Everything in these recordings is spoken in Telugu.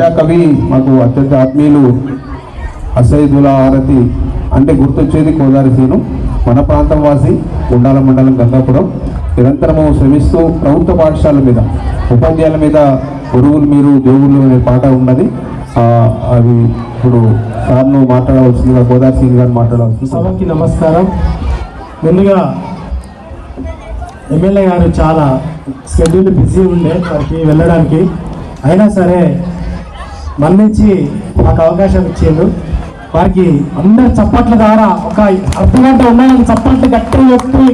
ప్రజాకవి మాకు అత్యంత ఆత్మీయులు అసైదుల ఆరతి అంటే గుర్తొచ్చేది కోదారి సీను మన ప్రాంతం వాసి గుండాల మండలం గంగాపురం. నిరంతరము శ్రమిస్తూ ప్రభుత్వ పాఠశాల మీద ఉపాధ్యాయుల మీద గురువులు మీరు దేవుళ్ళు అనే పాట ఉన్నది. అవి ఇప్పుడు సార్ను మాట్లాడవలసిందిగా గోదావరి సీన్ గారు మాట్లాడవలసింది సభకి నమస్కారం. ముందుగా ఎమ్మెల్యే గారు చాలా షెడ్యూల్ బిజీ ఉండే వారికి వెళ్ళడానికి. అయినా సరే మన్నించి మాకు అవకాశం ఇచ్చిండు. వారికి అందరి చప్పట్ల ద్వారా ఒక అర్ధ గంట ఉన్నాయని చప్పట్లు గట్టి కొట్టి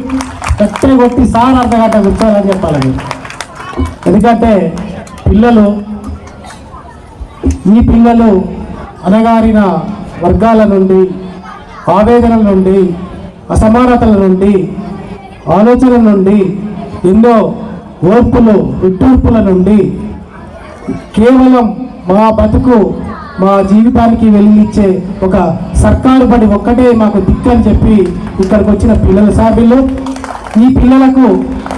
గట్టి కొట్టి సార్ అర్ధ గంట కూర్చోాలని చెప్పాలని ఎందుకంటే పిల్లలు ఈ పిల్లలు అనగారిన వర్గాల నుండి ఆవేదనల నుండి అసమానతల నుండి ఆలోచనల నుండి ఎన్నో ఓర్పులు విట్టూర్పుల నుండి కేవలం మా బతుకు మా జీవితానికి వెలిగించే ఒక సర్కారు బడి ఒక్కటే మాకు దిక్కని చెప్పి ఇక్కడికి వచ్చిన పిల్లల సాబిళ్ళు ఈ పిల్లలకు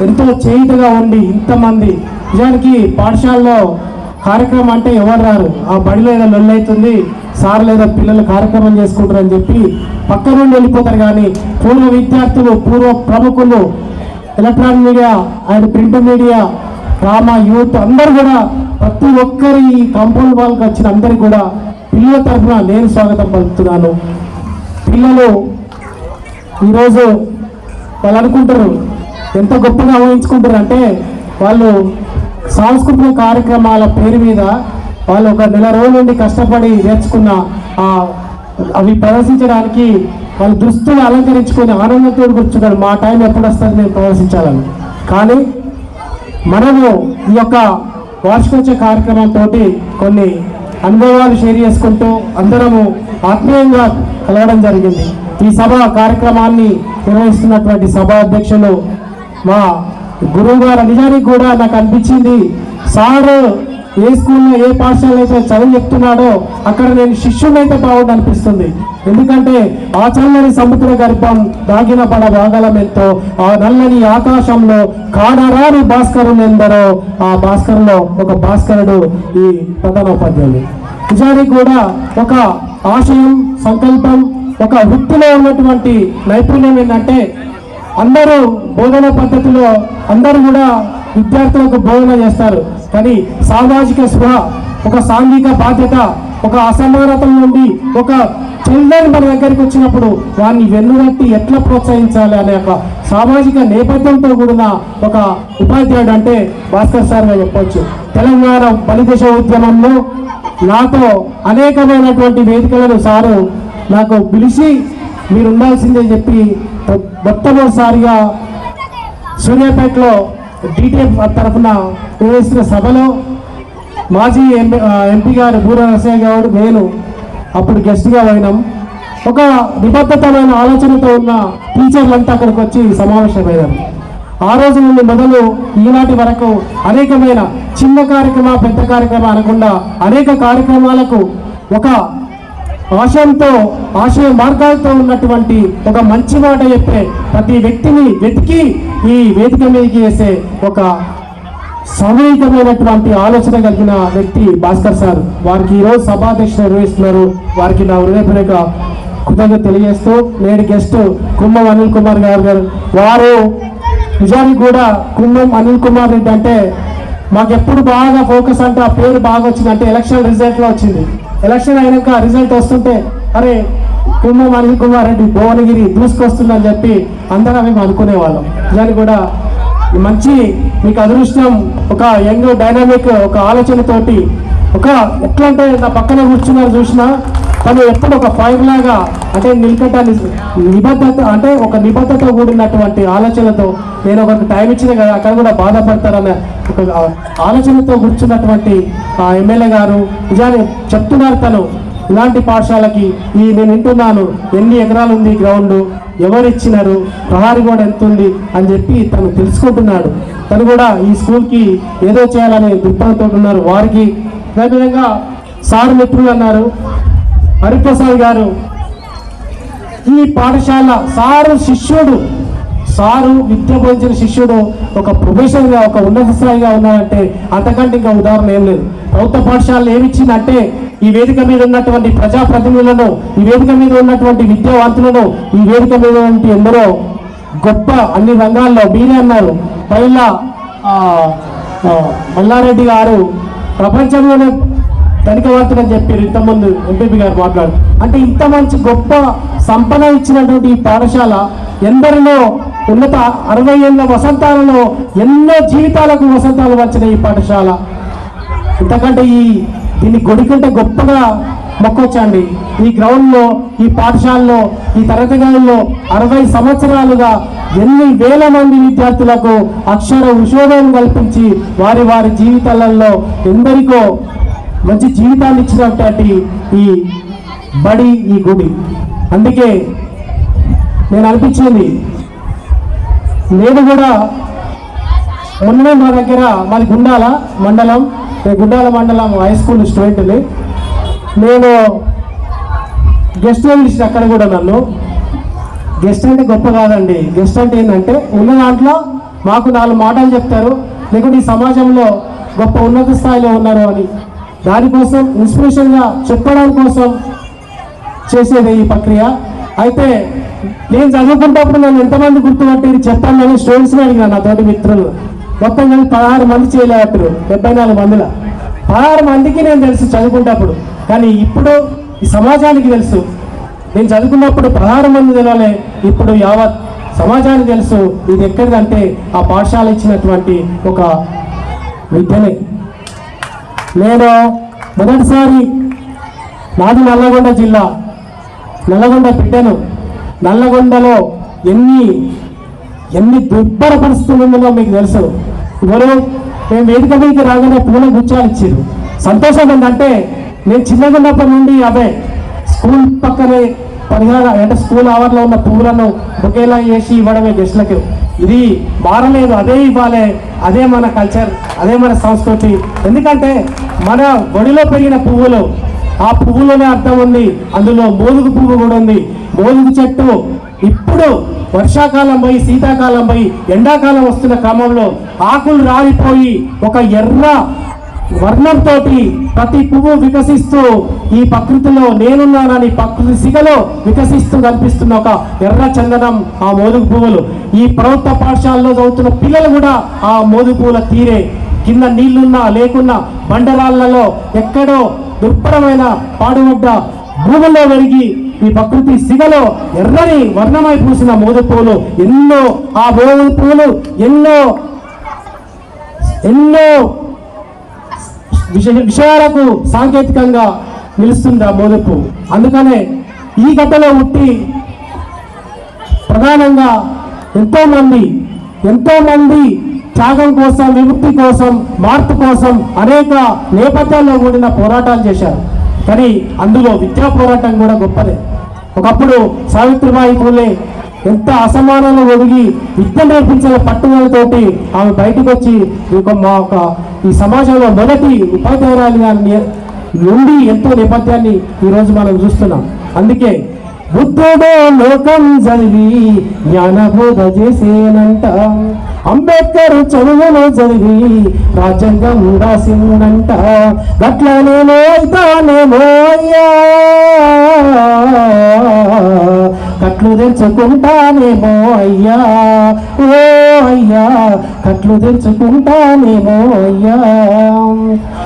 ఎంతో చేయుతగా ఉండి ఇంతమంది. నిజానికి పాఠశాలలో కార్యక్రమం అంటే ఎవరు రారు. ఆ బడిలో ఏదో లొల్లవుతుంది సార్ లేదా పిల్లలు కార్యక్రమం చేసుకుంటారు అని చెప్పి పక్క నుండి వెళ్ళిపోతారు కానీ పూర్వ విద్యార్థులు పూర్వ ప్రముఖులు electronic media and print media drama youth అందరూ కూడా ప్రతి ఒక్కరి ఈ కాంపౌండ్ వాళ్ళకి వచ్చిన అందరికి కూడా పిల్లల తరఫున నేను స్వాగతం పలుకుతున్నాను. పిల్లలు ఈరోజు వాళ్ళు అనుకుంటారు ఎంత గొప్పగా ఊహించుకుంటారు అంటే వాళ్ళు సాంస్కృతిక కార్యక్రమాల పేరు మీద వాళ్ళు ఒక నెల రోజుల నుండి కష్టపడి నేర్చుకున్న అవి ప్రదర్శించడానికి వాళ్ళు దుస్తులు అలంకరించుకొని ఆనందంతో కూర్చున్నారు. మా టైం ఎప్పుడు వస్తుంది మేము ప్రదర్శించాలని. కానీ మనము ఈ యొక్క వార్షికోత్సవ కార్యక్రమంతో కొన్ని అనుభవాలు షేర్ చేసుకుంటూ అందరము ఆత్మీయంగా కలవడం జరిగింది. ఈ సభ కార్యక్రమాన్ని నిర్వహిస్తున్నటువంటి సభ అధ్యక్షులు మా గురువు గారు నిజానికి కూడా నాకు అనిపించింది సారు ఏ స్కూల్లో ఏ పాఠశాలలో అయితే చదువు చెప్తున్నాడో అక్కడ నేను శిష్యునైతే బాగుండు అనిపిస్తుంది. ఎందుకంటే ఆ చల్లని సముద్ర గర్భం దాగిన పడ భాగలం ఆ నల్లని ఆకాశంలో కాడరాని భాస్కరుని ఎందరో ఆ భాస్కరులో ఒక భాస్కరుడు ఈ ప్రధానోపాధ్యాయులు నిజానికి కూడా ఒక ఆశయం సంకల్పం ఒక వృత్తిలో ఉన్నటువంటి నైపుణ్యం ఏంటంటే అందరూ బోధన పద్ధతిలో అందరూ కూడా విద్యార్థులకు బోధన చేస్తారు. కానీ సామాజిక స్పృహ ఒక సాంఘిక బాధ్యత ఒక అసమానతల నుండి ఒక చిల్డ్రన్ మన దగ్గరికి వచ్చినప్పుడు వారిని వెన్నుగట్టి ఎట్లా ప్రోత్సహించాలి అనే ఒక సామాజిక నేపథ్యంతో కూడిన ఒక ఉపాధ్యాయుడు అంటే భాస్కర్ సార్ చెప్పొచ్చు. తెలంగాణ బలిదేశ ఉద్యమంలో నాతో అనేకమైనటువంటి వేదికలను సారు నాకు పిలిచి మీరు ఉండాల్సిందే చెప్పి మొట్టమొదటిసారిగా సూర్యాపేటలో టీటీఎఫ్ తరఫున నిర్వహిస్తున్న సభలో మాజీ ఎంపీ ఎంపీ గారు బూర నరసయ్య గౌడ్ నేను అప్పుడు గెస్ట్గా పోయినాం. ఒక నిబద్ధతమైన ఆలోచనతో ఉన్న టీచర్లంతా అక్కడికి వచ్చి సమావేశమయ్యారు ఆ రోజు నుండి మొదలు ఈనాటి వరకు అనేకమైన చిన్న కార్యక్రమ పెద్ద కార్యక్రమ అనకుండా అనేక కార్యక్రమాలకు ఒక ఆశయంతో ఆశయ మార్గాలతో ఉన్నటువంటి ఒక మంచి మాట చెప్పే ప్రతి వ్యక్తిని వెతికి ఈ వేదిక మీదకి వేసే ఒక సామూహికమైనటువంటి ఆలోచన కలిగిన వ్యక్తి భాస్కర్ సార్. వారికి ఈరోజు సభాధ్యక్షులు నిర్వహిస్తున్నారు. వారికి నా హృదయపూర్వక కృతజ్ఞత తెలియజేస్తూ నేడు గెస్ట్ కుంభం అనిల్ కుమార్ గారు గారు. వారు నిజానికి కూడా కుంభం అనిల్ కుమార్ రెడ్డి అంటే మాకెప్పుడు బాగా ఫోకస్ అంటే ఆ పేరు బాగా వచ్చింది. అంటే ఎలక్షన్ రిజల్ట్లో వచ్చింది. ఎలక్షన్ అయినాక రిజల్ట్ వస్తుంటే అరే కుంభం అనిల్ కుమార్ రెడ్డి భువనగిరి దూసుకొస్తుందని చెప్పి అందరం మేము అనుకునేవాళ్ళం. నిజానికి కూడా మంచి మీకు అదృష్టం ఒక యంగ్ డైనామిక్ ఒక ఆలోచనతోటి ఒక ఎట్లా అంటే నా పక్కన కూర్చున్నారు చూసినా తను ఎప్పుడు ఒక ఫైవ్ లాగా అంటే నిలకట నిబద్ధత అంటే ఒక నిబద్ధత కూడినటువంటి ఆలోచనతో నేను ఒకరికి టైం ఇచ్చిన కదా అక్కడ కూడా బాధపడతారన్న ఒక ఆలోచనతో కూర్చున్నటువంటి ఆ ఎమ్మెల్యే గారు నిజాన్ని చెప్తున్నారు తను. ఇలాంటి పాఠశాలకి ఈ నేను వింటున్నాను ఎన్ని ఎకరాలు ఉంది గ్రౌండ్ ఎవరు ఇచ్చినారు ప్రహారీ గోడ ఎంత ఉంది అని చెప్పి తను తెలుసుకుంటున్నాడు. తను కూడా ఈ స్కూల్కి ఏదో చేయాలనే దృక్పథంతో ఉన్నారు. వారికి అదేవిధంగా సార్ మిత్రులు అన్నారు. హరిప్రసాద్ గారు ఈ పాఠశాల సారు శిష్యుడు సారు విద్య బోధించిన శిష్యుడు ఒక ప్రొఫెషనల్గా ఒక ఉన్నత స్థాయిగా ఉన్నాడంటే అంతకంటే ఇంకా ఉదాహరణ ఏం లేదు. ప్రభుత్వ పాఠశాలలు ఏమిచ్చిందంటే ఈ వేదిక మీద ఉన్నటువంటి ప్రజాప్రతినిధులను ఈ వేదిక మీద ఉన్నటువంటి విద్యావంతులను ఈ వేదిక మీద ఉన్నటువంటి ఎందరో గొప్ప అన్ని రంగాల్లో మీరే అన్నారు. పైలా మల్లారెడ్డి గారు ప్రపంచంలోనే తనిఖీవర్తులని చెప్పారు ఇంతకుముందు ఎంపీపీ గారు మాట్లాడు అంటే ఇంత మంచి గొప్ప సంపద ఇచ్చినటువంటి ఈ పాఠశాల ఎందరిలో ఉన్నత అరవై ఏళ్ళ వసంతాలలో ఎన్నో జీవితాలకు వసంతాలు వచ్చిన ఈ పాఠశాల. ఇంతకంటే ఈ దీన్ని గొడికంటే గొప్పగా మొక్కొచ్చండి. ఈ గ్రౌండ్లో ఈ పాఠశాలలో ఈ తరగతి గదుల్లో అరవై సంవత్సరాలుగా ఎన్ని వేల మంది విద్యార్థులకు అక్షర ఉషోదయం కల్పించి వారి వారి జీవితాలలో ఎందరికో మంచి జీవితాన్ని ఇచ్చినటువంటి ఈ బడి ఈ గుడి. అందుకే నేను అనిపించింది నేను కూడా మొన్న మా దగ్గర మాది గుండాల మండలం గుండాల మండలం హై స్కూల్ స్టూడెంట్ని నేను గెస్ట్ పిలిచిన అక్కడ కూడా నన్ను. గెస్ట్ అంటే గొప్ప కాదండి. గెస్ట్ అంటే ఏంటంటే ఉన్న దాంట్లో మాకు నాలుగు మాటలు చెప్తారు లేకుంటే ఈ సమాజంలో గొప్ప ఉన్నత స్థాయిలో ఉన్నారు అని. దానికోసం ఇన్స్పిరేషన్గా చెప్పడం కోసం చేసేది ఈ ప్రక్రియ. అయితే నేను చదువుకుంటప్పుడు నన్ను ఎంతమంది గుర్తుపట్టేది చెప్పాను అని స్టూడెంట్స్ని అడిగిన నా తోటి మిత్రులు. మొత్తం కలిసి పదహారు మంది చేయలేరు డెబ్బై నాలుగు మందిల. పదహారు మందికి నేను తెలుసు చదువుకుంటప్పుడు కానీ ఇప్పుడు ఈ సమాజానికి తెలుసు. నేను చదువుకున్నప్పుడు పదహారు మంది తెలవలే ఇప్పుడు యావత్ సమాజానికి తెలుసు. ఇది ఎక్కడిదంటే ఆ పాఠశాల ఇచ్చినటువంటి ఒక విద్యనే. నేను మొదటిసారి నాది నల్లగొండ జిల్లా. నల్లగొండ బిడ్డను. నల్లగొండలో ఎన్ని ఎన్ని దుర్భర పరిస్థితులు ఉందో మీకు తెలుసు. ఎవరు మేము వేదిక మీదకి రాగానే పూల గుచ్చాలు ఇచ్చారు. సంతోషం ఏంటంటే నేను చిన్నగా ఉన్నప్పటి నుండి అవే స్కూల్ పక్కనే పరిహార అంటే స్కూల్ అవర్లో ఉన్న పువ్వులను బొకేలా వేసి ఇవ్వడమే గెస్ట్లకి. ఇది మారలేదు అదే ఇవ్వాలి అదే మన కల్చర్ అదే మన సంస్కృతి. ఎందుకంటే మన ఒడిలో పెరిగిన పువ్వులు ఆ పువ్వులోనే అర్థం ఉంది. అందులో మోదుగు పువ్వు కూడా ఉంది. మోదుగు చెట్టు ఇప్పుడు వర్షాకాలం పోయి శీతాకాలం పోయి ఎండాకాలం వస్తున్న క్రమంలో ఆకులు రాలిపోయి ఒక ఎర్ర వర్ణంతో ప్రతి పువ్వు వికసిస్తూ ఈ ప్రకృతిలో నేనున్నానని ప్రకృతి సిగలో వికసిస్తూ కనిపిస్తున్న ఒక ఎర్ర చందనం ఆ మోదుగు పువ్వులు. ఈ ప్రభుత్వ పాఠశాలలో చదువుతున్న పిల్లలు కూడా ఆ మోదుగు పువ్వుల తీరే. కింద నీళ్ళున్నా లేకున్నా బండరాళ్ళలో ఎక్కడో దుర్భరమైన పాడుబడ్డ భూముల్లో పెరిగి ఈ ప్రకృతి సిగలో ఎర్రని వర్ణమై పూసిన మోదు పువ్వులు. ఎన్నో ఆ మోదు పువ్వులు ఎన్నో ఎన్నో విషయాలకు సాంకేతికంగా నిలుస్తుంది ఆ మోదపు అందుకనే ఈ గడ్డలో ఉట్టి ప్రధానంగా ఎంతో మంది త్యాగం కోసం విముక్తి కోసం మార్పు కోసం అనేక నేపథ్యాల్లో కూడిన పోరాటాలు చేశారు. కానీ అందులో విద్యా పోరాటం కూడా గొప్పదే. ఒకప్పుడు సావిత్రిబాయి పూలే ఎంత అసమానంలో ఒదిగి విద్య నేర్పించిన పట్టుదలతోటి ఆమె బయటకు వచ్చి మా ఒక ఈ సమాజంలో మొదటి ఉపాధ్యాయురాలిగా నుండి ఎంతో నేపథ్యాన్ని ఈరోజు మనం చూస్తున్నాం. అందుకే బుద్ధుడు లోకం చదివి జ్ఞానబోధ చేసేనంట. అంబేద్కర్ చదువులు చదివి రాజ్యాంగం రాసిందంట. గట్లనేమో అయితానేమో అయ్యా. కట్లు తెచ్చుకుంటానేమో అయ్యా. ఓ అయ్యా కట్లు తెచ్చుకుంటానేమో అయ్యా.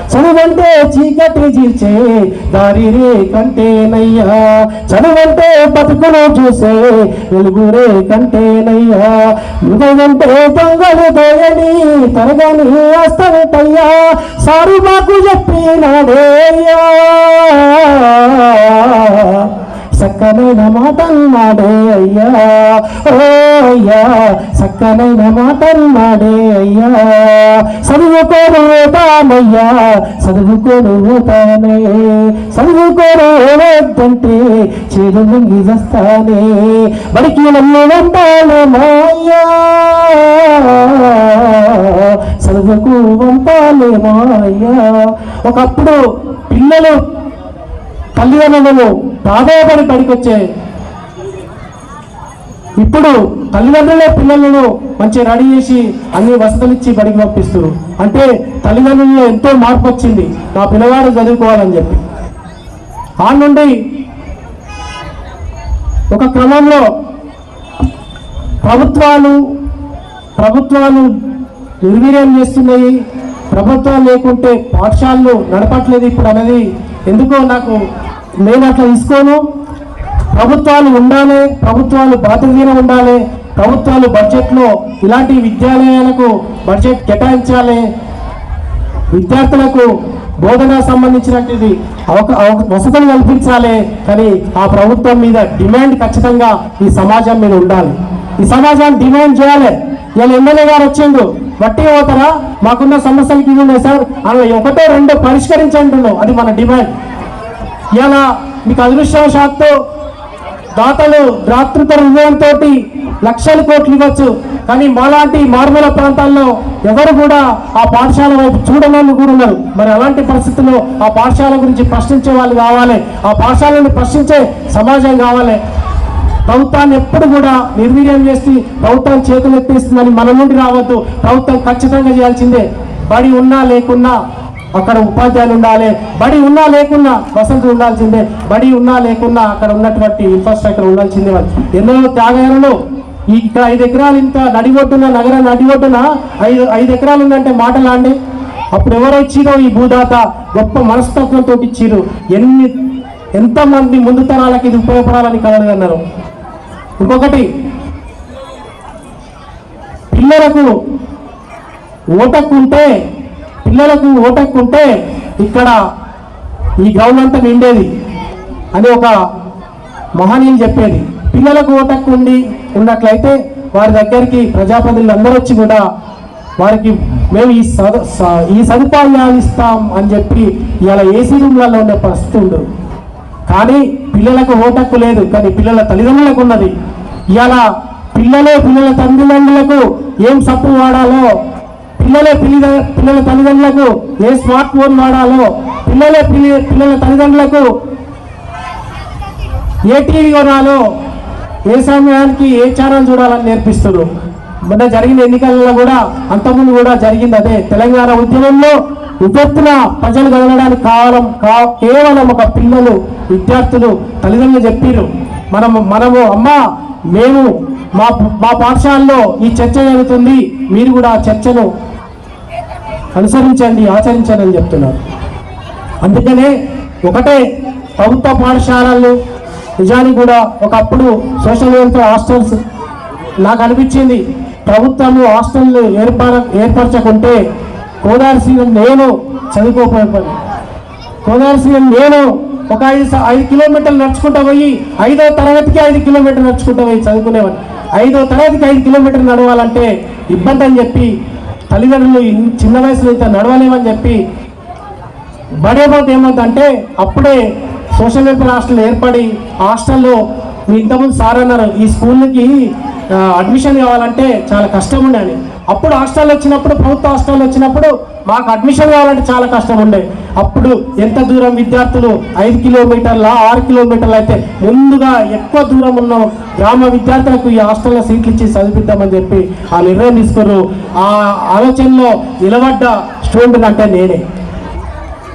చదువంటే చీకటి చీల్చే దారి రే కంటేనయ్యా. చదువంటే బతుకును చూసే వెలుగురే కంటేనయ్యా. మృగంటే దొంగలు దోయని తరగని వస్తానటయ్యా సారు మాకు చెప్పినాడేయ్యా. సక్కనైన మాటన్నాడే అయ్యా. ఓ అయ్యా సక్కనైన మాటన్నాడే అయ్యా. చదువుకోను తానయ్యా చదువుకోను తానే చదువుకోను వద్దంటే చేదు ముంగి చేస్తానే బడికి నన్ను వంపాను మాయ్యా చదువుకు వంపాలే మాయ్యా ఒకప్పుడు పిల్లలు తల్లిదండ్రులు ప్రాధాయపడి బడికొచ్చే ఇప్పుడు తల్లిదండ్రులే పిల్లలను మంచిగా రెడీ చేసి అన్ని వసతులు ఇచ్చి బడికి పంపిస్తారు. అంటే తల్లిదండ్రుల్లో ఎంతో మార్పు వచ్చింది నా పిల్లవాడు చదువుకోవాలని చెప్పి. ఆ నుండి ఒక క్రమంలో ప్రభుత్వాలు ప్రభుత్వాలు నిర్వీర్యం చేస్తున్నాయి. ప్రభుత్వాలు లేకుంటే పాఠశాలలు నడపట్లేదు ఇప్పుడు అనేది ఎందుకో నాకు నేను అట్లా తీసుకోను. ప్రభుత్వాలు ఉండాలి ప్రభుత్వాలు బాధ్యతగా ఉండాలి ప్రభుత్వాలు బడ్జెట్లో ఇలాంటి విద్యాలయాలకు బడ్జెట్ కేటాయించాలి. విద్యార్థులకు బోధన సంబంధించినటువంటి అవక వసతులు కల్పించాలి. కానీ ఆ ప్రభుత్వం మీద డిమాండ్ ఖచ్చితంగా ఈ సమాజం మీద ఉండాలి. ఈ సమాజాన్ని డిమాండ్ చేయాలి. ఇలా ఎమ్మెల్యే గారు వచ్చిండు. వట్టి పోతారా మాకున్న సమస్యలకి ఇవి ఉన్నాయి సార్. అలా ఒకటో రెండో పరిష్కరించంటున్నాం అది మన డిమాండ్. ఇలా మీకు అదృష్టవశాత్తు దాతలు రాత్రిత హృదయంతో లక్షల కోట్లు ఇవ్వచ్చు. కానీ మాలాంటి మారుమూల ప్రాంతాల్లో ఎవరు కూడా ఆ పాఠశాల వైపు చూడలేని కూడా ఉన్నారు. మరి అలాంటి పరిస్థితుల్లో ఆ పాఠశాల గురించి ప్రశ్నించే వాళ్ళు కావాలి. ఆ పాఠశాలను ప్రశ్నించే సమాజం కావాలి. ప్రభుత్వాన్ని ఎప్పుడు కూడా నిర్వీర్యం చేసి ప్రభుత్వం చేతులు ఎత్తేస్తుందని మన నుండి రావద్దు. ప్రభుత్వం ఖచ్చితంగా చేయాల్సిందే. బడి ఉన్నా లేకున్నా అక్కడ ఉపాధ్యాయులు ఉండాలి. బడి ఉన్నా లేకున్నా వసతులు ఉండాల్సిందే. బడి ఉన్నా లేకున్నా అక్కడ ఉన్నటువంటి ఇన్ఫ్రాస్ట్రక్చర్ ఉండాల్సిందే ఎన్నో త్యాగాలను ఈ ఇక్కడ ఐదు ఎకరాలు ఇంత నడిగొట్టున నగర నడిగొట్టున ఐదు ఐదు ఎకరాలు ఉందంటే మాటలాండి అప్పుడు ఎవరు ఇచ్చిరో ఈ భూదాత? గొప్ప మనస్తత్వంతో ఇచ్చిరు. ఎన్ని ఎంతమంది ముందు తరాలకి ఇది ఉపయోగపడాలని కలగన్నారు ఇంకొకటి పిల్లలకు ఓటక్కుంటే పిల్లలకు ఓటక్కుంటే ఇక్కడ ఈ గ్రౌండ్ అంతా నిండేది అని ఒక మహనీయులు చెప్పేది. పిల్లలకు ఓటక్కు ఉండి ఉన్నట్లయితే వారి దగ్గరికి ప్రజాప్రతినిధులు అందరూ వచ్చి కూడా వారికి మేము ఈ సదు స- ఈ సదుపాయాలు ఇస్తాం అని చెప్పి ఇలా ఏసీ రూమ్లలో ఉండే పరిస్థితి ఉండదు. కానీ పిల్లలకు ఓటక్కు లేదు కానీ పిల్లల తల్లిదండ్రులకు ఉన్నది. ఇవాళ పిల్లలే పిల్లల తల్లిదండ్రులకు ఏం సప్పు వాడాలో పిల్లలే పిల్ల పిల్లల తల్లిదండ్రులకు ఏ స్మార్ట్ ఫోన్ వాడాలో పిల్లలే పిల్ల పిల్లల తల్లిదండ్రులకు ఏ టీవీ కొనాలో ఏ సమయానికి ఏ ఛానల్ చూడాలని నేర్పిస్తున్నారు. మొన్న జరిగిన ఎన్నికలలో కూడా అంతకుముందు కూడా జరిగింది అదే. తెలంగాణ ఉద్యమంలో విద్యార్థుల ప్రజలు కదలడానికి కావడం కా కేవలం ఒక పిల్లలు విద్యార్థులు తల్లిదండ్రులు చెప్పారు మనము మనము అమ్మ మేము మా మా పాఠశాలలో ఈ చర్చ జరుగుతుంది మీరు కూడా ఆ చర్చను అనుసరించండి ఆచరించండి అని చెప్తున్నారు. అందుకనే ఒకటే ప్రభుత్వ పాఠశాలలు నిజానికి కూడా ఒకప్పుడు సోషల్ వెల్ఫేర్ హాస్టల్స్ నాకు అనిపించింది. ప్రభుత్వము హాస్టల్ ఏర్పర ఏర్పరచకుంటే కోదార్సీఎం నేను చదువుకోపోయిపోయి కోదారి సీఎం నేను ఒక ఐదు ఐదు కిలోమీటర్లు నడుచుకుంటా పోయి ఐదో తరగతికి ఐదు కిలోమీటర్లు నడుచుకుంటా పోయి చదువుకునేవాడిని. ఐదో తరగతికి ఐదు కిలోమీటర్లు నడవాలంటే ఇబ్బంది అని చెప్పి తల్లిదండ్రులు చిన్న వయసులో ఇంత నడవలేమని చెప్పి బడేపోతే ఏమవుతుందంటే అప్పుడే సోషల్ వెల్ఫేర్ హాస్టల్ ఏర్పడి హాస్టల్లో మీ ఇంతకుముందు సార్ అన్నారు ఈ స్కూల్కి అడ్మిషన్ కావాలంటే చాలా కష్టం ఉండేది అప్పుడు హాస్టల్ వచ్చినప్పుడు ప్రభుత్వ హాస్టల్ వచ్చినప్పుడు మాకు అడ్మిషన్ కావాలంటే చాలా కష్టం ఉండే అప్పుడు ఎంత దూరం విద్యార్థులు? ఐదు కిలోమీటర్ల ఆరు కిలోమీటర్లు అయితే ముందుగా ఎక్కువ దూరం ఉన్న గ్రామ విద్యార్థులకు ఈ హాస్టల్లో సీట్లు ఇచ్చి చదివిద్దామని చెప్పి ఆ నిర్ణయం తీసుకున్నారు. ఆ ఆలోచనలో నిలబడ్డ స్టూడెంట్ అంటే నేనే.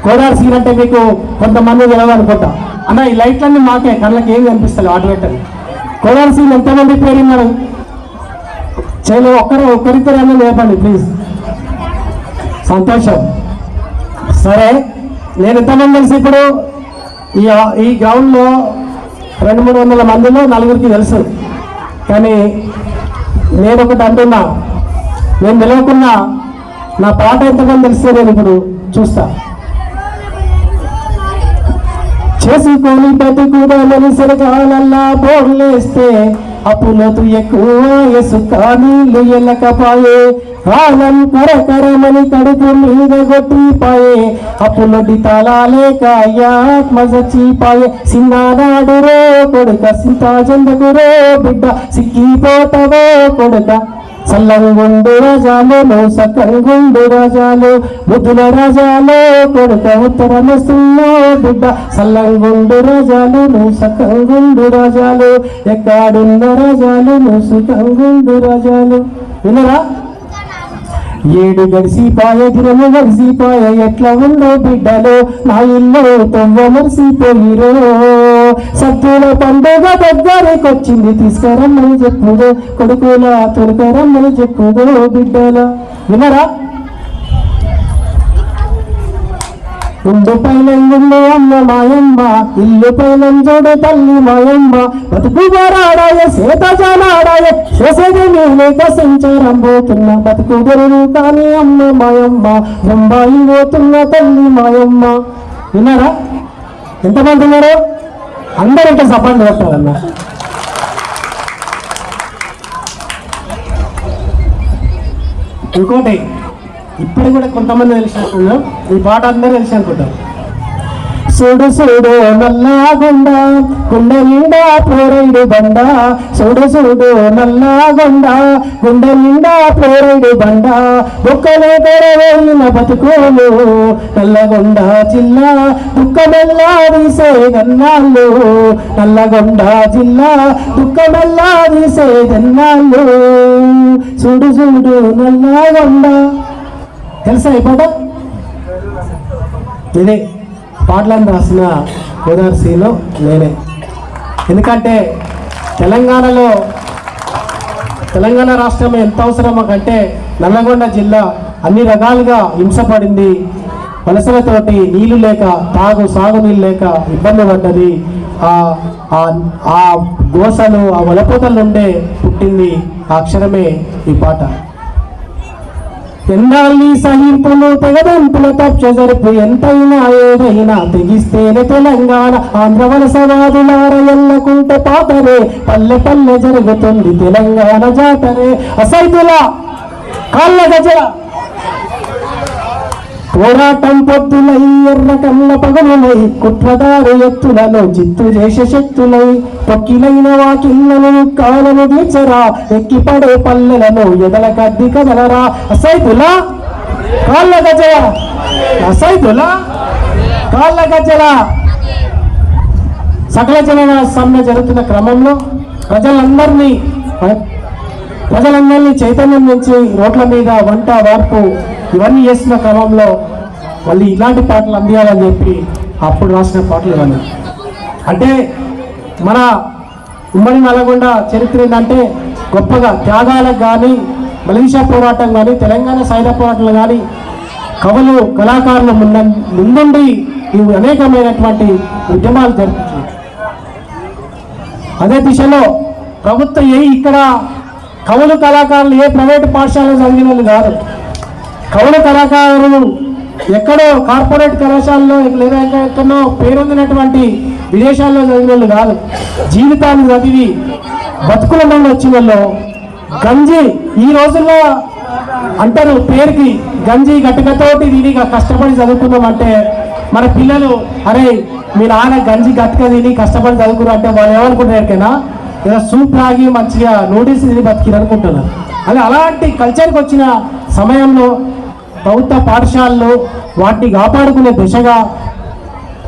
కోడారి సీన్ అంటే మీకు కొంతమంది తెలియదు అన్న ఈ లైట్లన్నీ మాకే కళ్ళకి ఏం కనిపిస్తలేదు ఆటు పెట్టండి ఎంతమంది పేరు ఉన్నారు? చేయలేదు ఒక్కరు ఒక్కరిద్దరు లేపండి ప్లీజ్ సంతోషం. సరే నేను ఎంతమంది తెలిసి ఇప్పుడు? ఈ ఈ గ్రౌండ్లో రెండు మూడు వందల మందిలో నలుగురికి తెలుసు. కానీ నేను ఒకటి అంటున్నా. నేను తెలియకున్నా నా పాట ఎంతమంది తెలిస్తే నేను ఇప్పుడు చూస్తాను చేసుకొని బతుకుదలని మనుషులు బోర్లేస్తే అప్పులతో ఎక్కువ సుఖ నీళ్ళు ఎల్లకపాయే. కాలం కరకరమని కడుపు మీద కొట్టిపాయే అప్పులొడ్డి తలాలేక అయ్యాత్మ చచ్చిపాయే. సిన్నానాడు రో కొడుక సింతా చెందకు రో బిడ్డ సిక్కిపోతావో కొడుక. సల్లంగుండు రాజాలు నువ్వు రాజాలు బుద్ధుల రాజాలు కొడుక ఉత్తరమిస్తున్నా బిడ్డ. సల్లంగుండు రాజాలు నువ్వు సక్కంగుండు రాజాలు ఎక్కడున్న రాజాలు నువ్వు సుఖంగుండు రాజాలు. వినరా? ఏడు గడిసిపాయ గిరము గడిసిపాయ ఎట్లా ఉందో బిడ్డలో. నా ఇల్లు తొవ్వ మరిసిపోయిరో. సద్దుల పండుగ దగ్గరకొచ్చింది తీసుకురమ్మని చెప్పుదో కొడుకుల తొలకరమ్మని చెప్పుదో బిడ్డల. వినరా? ఉండు పైలంగుండు అమ్మ మాయమ్మ ఇల్లు పైనంజోడు తల్లి మాయమ్మ బతుకు బారాడాయ సేత జానాడాయ చేసేది నేనేక సంచారం బతుకు గురువు కానీ అమ్మ మాయమ్మ బొంబాయి పోతున్న తల్లి మాయమ్మ. విన్నారా ఎంతమంది ఉన్నారు? అందరూ ఇంకా సపోర్ట్ చేస్తారన్న ఇంకోటి ఇప్పుడు కూడా కొంతమంది తెలిసినట్టు ఈ పాట అందరూ తెలిసి అనుకుంటారు సుడు సుడు నల్లాగొండ గుండె నిండా పోరైడు బండ. సుడు సుడు నల్లాగొండ గుండె నిండా పోరైడు బండ. బొక్కలో తెరవేలిన బతుకోలు నల్లగొండ జిల్లా. దుఃఖమెల్లా తీసే గన్నాళ్ళు నల్లగొండ జిల్లా. దుఃఖమెల్లా తీసే గన్నాళ్ళు సుడు సుడు నల్లగొండ. తెలుసా ఈ పాట? ఇదే. పాటలను రాసిన గోదావరిలో నేనే. ఎందుకంటే తెలంగాణలో తెలంగాణ రాష్ట్రం ఎంత అవసరమో కంటే నల్లగొండ జిల్లా అన్ని రకాలుగా హింసపడింది. వలసలతోటి నీళ్ళు లేక తాగు సాగునీళ్ళు లేక ఇబ్బంది పడ్డది. ఆ ఆ- ఆ గోసలు ఆ వలపోతల నుండే పుట్టింది ఆ అక్షరమే ఈ పాట. ఎన్నాళ్ళీ సహింపులు తెగదెంపుల తప్పు జరుపు ఎంతైనా ఏదైనా తెగిస్తేనే తెలంగాణ ఆంధ్ర వలసవాదులార ఎల్లకుంటే పాతరే పల్లె పల్లె జరుగుతుంది తెలంగాణ జాతరే. అసైతుల కాళ్ళ గజల. పోరాటం పొద్దులై ఎర్ర కళ్ళ పగలులై కుట్రదారు ఎత్తులలో జిత్తు చేసే శక్తులై పొక్కిలైన వాకిళ్ళను కాలను దీచరా ఎక్కిపడే పల్లెలను ఎదల కద్ది కదలరా. అసైతుల కాళ్ళ గజల అసైతుల కాళ్ళ గజల సకల జన సమ్మె జరుగుతున్న క్రమంలో ప్రజలందరినీ ప్రజలందరినీ చైతన్యం నుంచి రోడ్ల మీద వంట వార్పు ఇవన్నీ చేసిన క్రమంలో మళ్ళీ ఇలాంటి పాటలు అందియాలని చెప్పి అప్పుడు రాసిన పాటలు ఇవన్నీ. అంటే మన ఉమ్మడి నల్గొండ చరిత్ర ఏంటంటే గొప్పగా త్యాగాలకు కానీ మలేషియా పోరాటం కానీ తెలంగాణ సైనిక పోరాటాలు కానీ కవులు కళాకారులు ముంద ముందుండి ఇవి అనేకమైనటువంటి ఉద్యమాలు జరుపుతున్నాయి అదే దిశలో ప్రభుత్వం ఏ ఇక్కడ కవులు కళాకారులు ఏ ప్రైవేటు పాఠశాలలో చదివిన వాళ్ళు కాదు. కవుల కళాకారులు ఎక్కడో కార్పొరేట్ కళాశాలలో లేదా ఎక్కడో పేరొందినటువంటి విదేశాల్లో చదివిన వాళ్ళు కాదు. జీవితాన్ని చదివి బతుకుల నుండి వచ్చిన వాళ్ళు గంజి ఈ రోజుల్లో అంటారు పేరుకి గంజి గట్టుకతోటి తిని కష్టపడి చదువుకున్నామంటే మన పిల్లలు అరే మీ నాన్న గంజి గట్టుక తిని కష్టపడి చదువుకున్నారు అంటే వాళ్ళు ఏమనుకుంటారు ఎక్కడైనా? ఏదో సూప్ ఆగి మంచిగా నూడిల్స్ తిని బతికిరు అనుకుంటున్నారు అదే అలాంటి కల్చర్కి వచ్చిన సమయంలో ప్రభుత్వ పాఠశాలలు వాటిని కాపాడుకునే దిశగా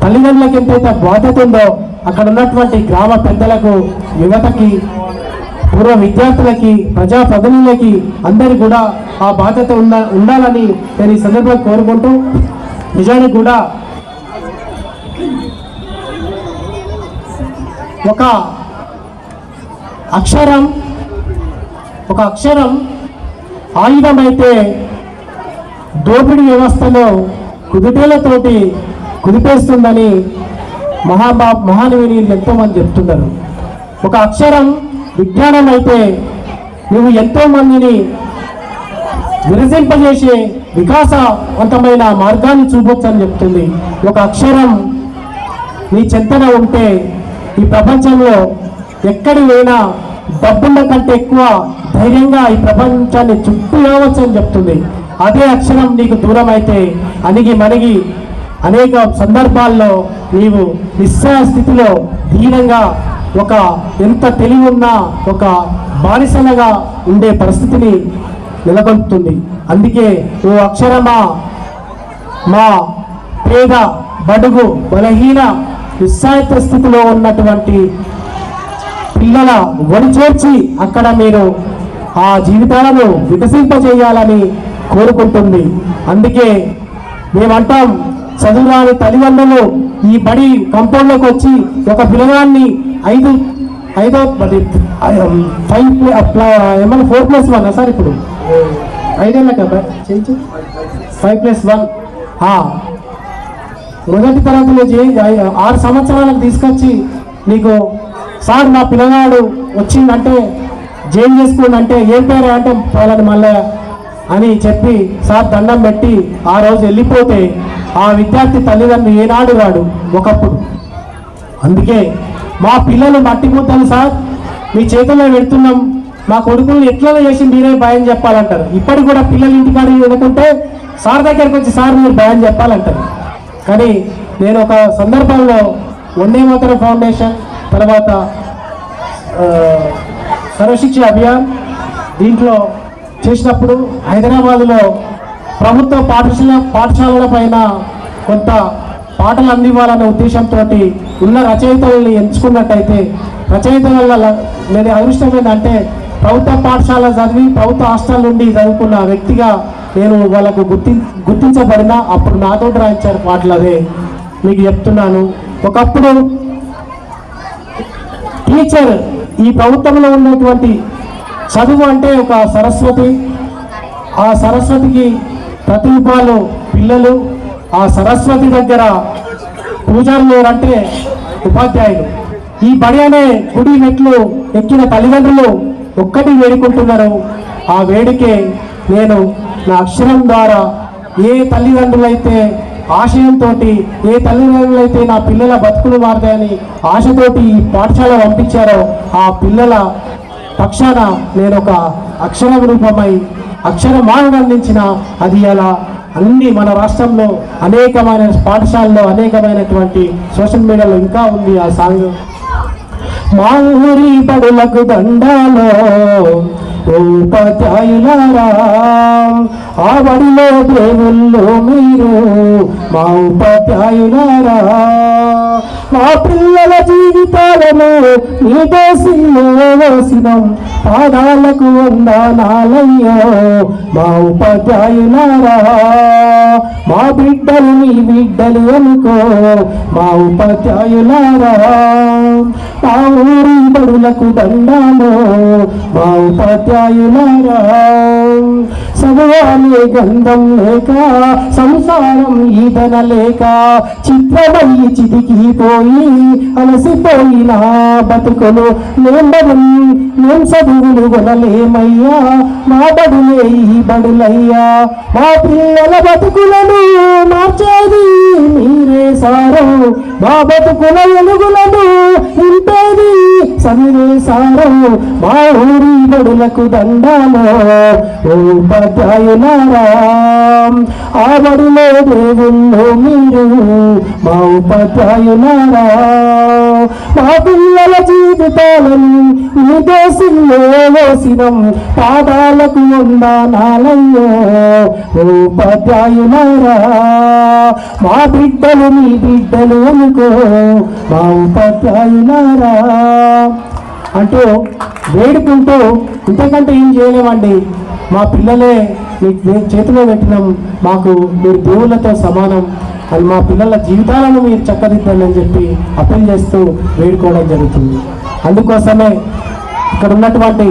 తల్లిదండ్రులకు ఎంతైతే బాధ్యత ఉందో అక్కడ ఉన్నటువంటి గ్రామ పెద్దలకు యువతకి పూర్వ విద్యార్థులకి ప్రజాప్రతినిధులకి అందరికి కూడా ఆ బాధ్యత ఉండ ఉండాలని నేను ఈ సందర్భంగా కోరుకుంటూ నిజానికి కూడా ఒక అక్షరం ఒక అక్షరం ఆయుధమైతే దోపిడీ వ్యవస్థలో కుదుటేలతోటి కుదిపేస్తుందని మహాబా మహానవీయులు ఎంతోమంది చెప్తున్నారు. ఒక అక్షరం విజ్ఞానం అయితే నువ్వు ఎంతో మందిని విరజింపజేసే వికాసవంతమైన మార్గాన్ని చూపొచ్చని చెప్తుంది. ఒక అక్షరం నీ చెంతన ఉంటే ఈ ప్రపంచంలో ఎక్కడి పోయినా డబ్బున్న కంటే ఎక్కువ ధైర్యంగా ఈ ప్రపంచాన్ని చుట్టూ వేయవచ్చు అని చెప్తుంది. అదే అక్షరం నీకు దూరం అయితే అణిగి మణిగి అనేక సందర్భాల్లో నీవు నిస్సహాయ స్థితిలో దీనంగా ఒక ఎంత తెలివి ఉన్నా ఒక బానిసలుగా ఉండే పరిస్థితిని నెలకొల్పుతుంది. అందుకే ఓ అక్షరమా మా పేద బడుగు బలహీన నిస్సాయిత స్థితిలో ఉన్నటువంటి పిల్లల ఒడిచేర్చి అక్కడ మీరు ఆ జీవితాలను వికసింపజేయాలని కోరుకుంటుంది. అందుకే మేమంటాం చదువురాని తల్లిదండ్రులు ఈ బడి కంపౌండ్లోకి వచ్చి ఒక పిల్లగాన్ని ఐదు ఐదో ఫైవ్ ఏమన్నా ఫోర్ ప్లస్ వన్ సార్ ఇప్పుడు? ఐదేళ్ళ కదా? Five plus one. మొదటి తరగతిలో చేయి ఆరు సంవత్సరాలకు తీసుకొచ్చి నీకు సార్ నా పిల్లగాడు వచ్చిందంటే జైలు చేసుకుందంటే ఏం పేరు అంటే వాళ్ళని మళ్ళీ అని చెప్పి సార్ దండం పెట్టి ఆ రోజు వెళ్ళిపోతే ఆ విద్యార్థి తల్లిదండ్రులు ఏనాడు రాడు ఒకప్పుడు. అందుకే మా పిల్లలు మట్టి ముద్దలు సార్. మీ చేతుల్లో పెడుతున్నాం. మా కొడుకుల్ని ఎట్లా చేసి మీరే భయం చెప్పాలంటారు. ఇప్పటికి కూడా పిల్లలు ఇంటికాడ వినుకుంటే సార్ దగ్గరికి వచ్చి సార్ మీరు భయం చెప్పాలంటారు. కానీ నేను ఒక సందర్భంలో వందే మాతరం ఫౌండేషన్ తర్వాత సర్వశిక్ష అభియాన్ దీంట్లో చేసినప్పుడు హైదరాబాదులో ప్రభుత్వ పాఠశాల పాఠశాలల పైన కొంత పాటలు అందివ్వాలనే ఉద్దేశంతో ఉన్న రచయితల్ని ఎంచుకున్నట్టయితే రచయితల వల్ల నేను అదృష్టం ఏంటంటే ప్రభుత్వ పాఠశాల చదివి ప్రభుత్వ హాస్టల్ నుండి చదువుకున్న వ్యక్తిగా నేను వాళ్ళకు గుర్తి గుర్తించబడిన అప్పుడు నాతో రాయించారు పాటలు అదే మీకు చెప్తున్నాను. ఒకప్పుడు టీచర్ ఈ ప్రభుత్వంలో ఉన్నటువంటి చదువు అంటే ఒక సరస్వతి. ఆ సరస్వతికి ప్రతిరూపాలు పిల్లలు ఆ సరస్వతి దగ్గర పూజారులు అంటే ఉపాధ్యాయులు. ఈ బడి అనే గుడి మెట్లు ఎక్కిన తల్లిదండ్రులు ఒక్కటి వేడుకుంటున్నారు. ఆ వేడికే నేను నా అక్షరం ద్వారా ఏ తల్లిదండ్రులైతే ఆశయంతో ఏ తల్లిదండ్రులైతే నా పిల్లల బతుకులు మారుతాయని ఆశతోటి ఈ పాఠశాల పంపించారో ఆ పిల్లల పక్షాన నేను ఒక అక్షర రూపమై అక్షరమాలను అందించిన అది అలా అన్ని మన రాష్ట్రంలో అనేకమైన పాఠశాలలో అనేకమైనటువంటి సోషల్ మీడియాలో ఇంకా ఉంది ఆ సాంగ్ మా ఊరి పడులకు దండాలో ఉపాధ్యాయులారా ఆ బడిలో దేవుల్లో మీరు మా ఉపాధ్యాయులారా. మా పిల్లల జీవితాలను మీతో సిన్నోసినం పాదాలకు వందాలయ్యో మా ఉపాధ్యాయులారా. మా బిడ్డలు మీ బిడ్డలు అనుకో మా ఉపాధ్యాయులారా. మా ఊరి బడులకు దండాలో మా ఉపాధ్యాయులారా. చదవాలే గంధం లేక సంసారం ఈదన లేక చిత్రమయ్యి అలసిపోయి అలసిపోయిన బతుకులు మేంబరం మేం చదువులు కొనలేమయ్యా మా బడులే ఈ బడులయ్యా. మా పిల్లల బతుకులను మార్చేది మీరే సారో. మా బతుకుల ఎలుగులను నింపేది చదివే సారో. మా ఊరి బడులకు దండాలో ఉపాధ్యాయులారా ఆ బడిలో దేవుళ్ళు మీరు మా ఉపాధ్యాయులారా మా పిల్లల జీవితాలను మీ దోసిల్లో వేసినం. పాదాలకు ఉందా నాలయ్యో. ఉపాధ్యాయులారా మా బిడ్డలు మీ బిడ్డలు అనుకో. మా ఉపాధ్యాయులారా అంటూ వేడుకుంటూ ఇంతకంటే ఏం చేయలేమండి. మా పిల్లలే మీ చేతిలో పెట్టినాం. మాకు మీరు దేవుళ్ళతో సమానం. అండ్ మా పిల్లల జీవితాలను మీరు చక్కదిద్దండి అని చెప్పి అప్పీల్ చేస్తూ వేడుకోవడం జరుగుతుంది. అందుకోసమే ఇక్కడ ఉన్నటువంటి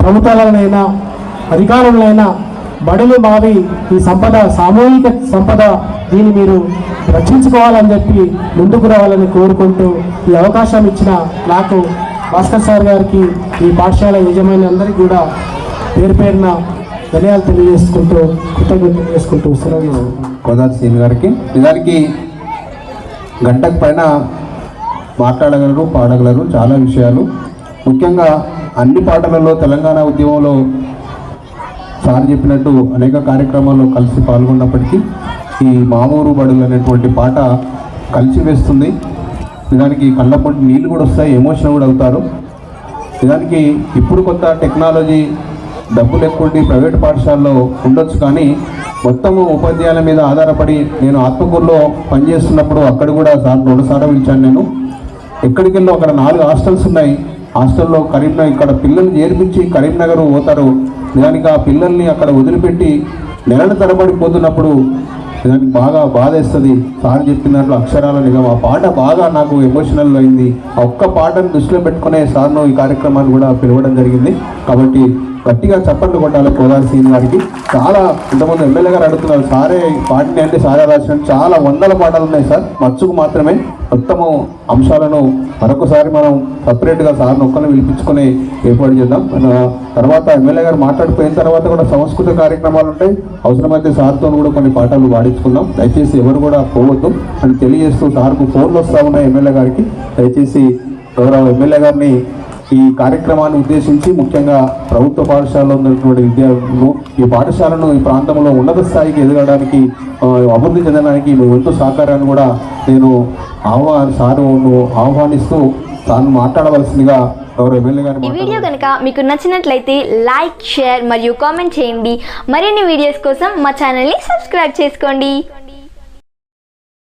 ప్రభుత్వాలైనా అధికారులైనా బడులు మావి ఈ సంపద సామూహిక సంపద దీన్ని మీరు రక్షించుకోవాలని చెప్పి ముందుకు రావాలని కోరుకుంటూ ఈ అవకాశం ఇచ్చిన నాకు భాస్కర్ సార్ గారికి ఈ పాఠశాల యజమాని అందరికీ కూడా పేరు పేరున ధన్యాలు తెలియజేసుకుంటూ కృతజ్ఞత చేసుకుంటూ సెలవు గోదావరి సీన్ గారికి. నిజానికి గంటకు పైన మాట్లాడగలరు పాడగలరు చాలా విషయాలు. ముఖ్యంగా అన్ని పాటలలో తెలంగాణ ఉద్యమంలో సార్ చెప్పినట్టు అనేక కార్యక్రమాల్లో కలిసి పాల్గొన్నప్పటికీ ఈ మామూరు బడులు అనేటువంటి పాట కలిసి వేస్తుంది నిజానికి కళ్ళ నీళ్ళు కూడా వస్తాయి ఎమోషనల్ కూడా అవుతారు. నిజానికి ఇప్పుడు కొత్త టెక్నాలజీ డబ్బులు ఎక్కువ ప్రైవేట్ పాఠశాలలో ఉండొచ్చు కానీ మొత్తము ఉపాధ్యాయుల మీద ఆధారపడి నేను ఆత్మకూరులో పనిచేస్తున్నప్పుడు అక్కడ కూడా సార్ రెండుసార్లు పిలిచాను నేను. ఎక్కడికి వెళ్ళో అక్కడ నాలుగు హాస్టల్స్ ఉన్నాయి. హాస్టల్లో కరీంనగర్ ఇక్కడ పిల్లల్ని చేర్పించి కరీంనగర్ పోతారు. నిజానికి ఆ పిల్లల్ని అక్కడ వదిలిపెట్టి నెలల తరబడి పోతున్నప్పుడు దానికి బాగా బాధేస్తుంది. సార్ చెప్పినట్లు అక్షరాల నిజం. ఆ పాట బాగా నాకు ఎమోషనల్ అయింది. ఆ ఒక్క పాటను దృష్టిలో పెట్టుకునే సార్ను ఈ కార్యక్రమాన్ని కూడా పిలవడం జరిగింది. కాబట్టి గట్టిగా చప్పట్లు కొట్టాలి కోదారి సీన్ గారికి చాలా ఇంతకుముందు ఎమ్మెల్యే గారు అడుగుతున్నారు సారే పాటిని అంటే సారే రాసిన చాలా వందల పాటలు ఉన్నాయి సార్. మచ్చుకు మాత్రమే ఉత్తమ అంశాలను మరొకసారి మనం సపరేట్గా సార్ని ఒక్కరిని పిలిపించుకొని ఏర్పాటు చేద్దాం. తర్వాత ఎమ్మెల్యే గారు మాట్లాడిపోయిన తర్వాత కూడా సంస్కృత కార్యక్రమాలు ఉంటాయి. అవసరమైతే సార్తో కూడా కొన్ని పాటలు పాడించుకుందాం. దయచేసి ఎవరు కూడా పోవద్దు. అని తెలియజేస్తూ సార్కు ఫోన్లు వస్తూ ఉన్నాయి ఎమ్మెల్యే గారికి. దయచేసి గౌరవ ఎమ్మెల్యే గారిని ఈ కార్యక్రమాన్ని ఉద్దేశించి ముఖ్యంగా ప్రభుత్వ పాఠశాలలో ఉన్నటువంటి విద్యార్థులు ఈ పాఠశాలను ఈ ప్రాంతంలో ఉన్నత స్థాయికి ఎదగడానికి అభివృద్ధి చెందడానికి మీ వంతు సహకారాన్ని కూడా నేను ఆహ్వా సారును ఆహ్వానిస్తూ తాను మాట్లాడవలసిందిగా ఈ వీడియో కనుక మీకు నచ్చినట్లయితే లైక్ షేర్ మరియు కామెంట్ చేయండి. మరిన్ని వీడియోస్ కోసం మా ఛానల్ని సబ్స్క్రైబ్ చేసుకోండి.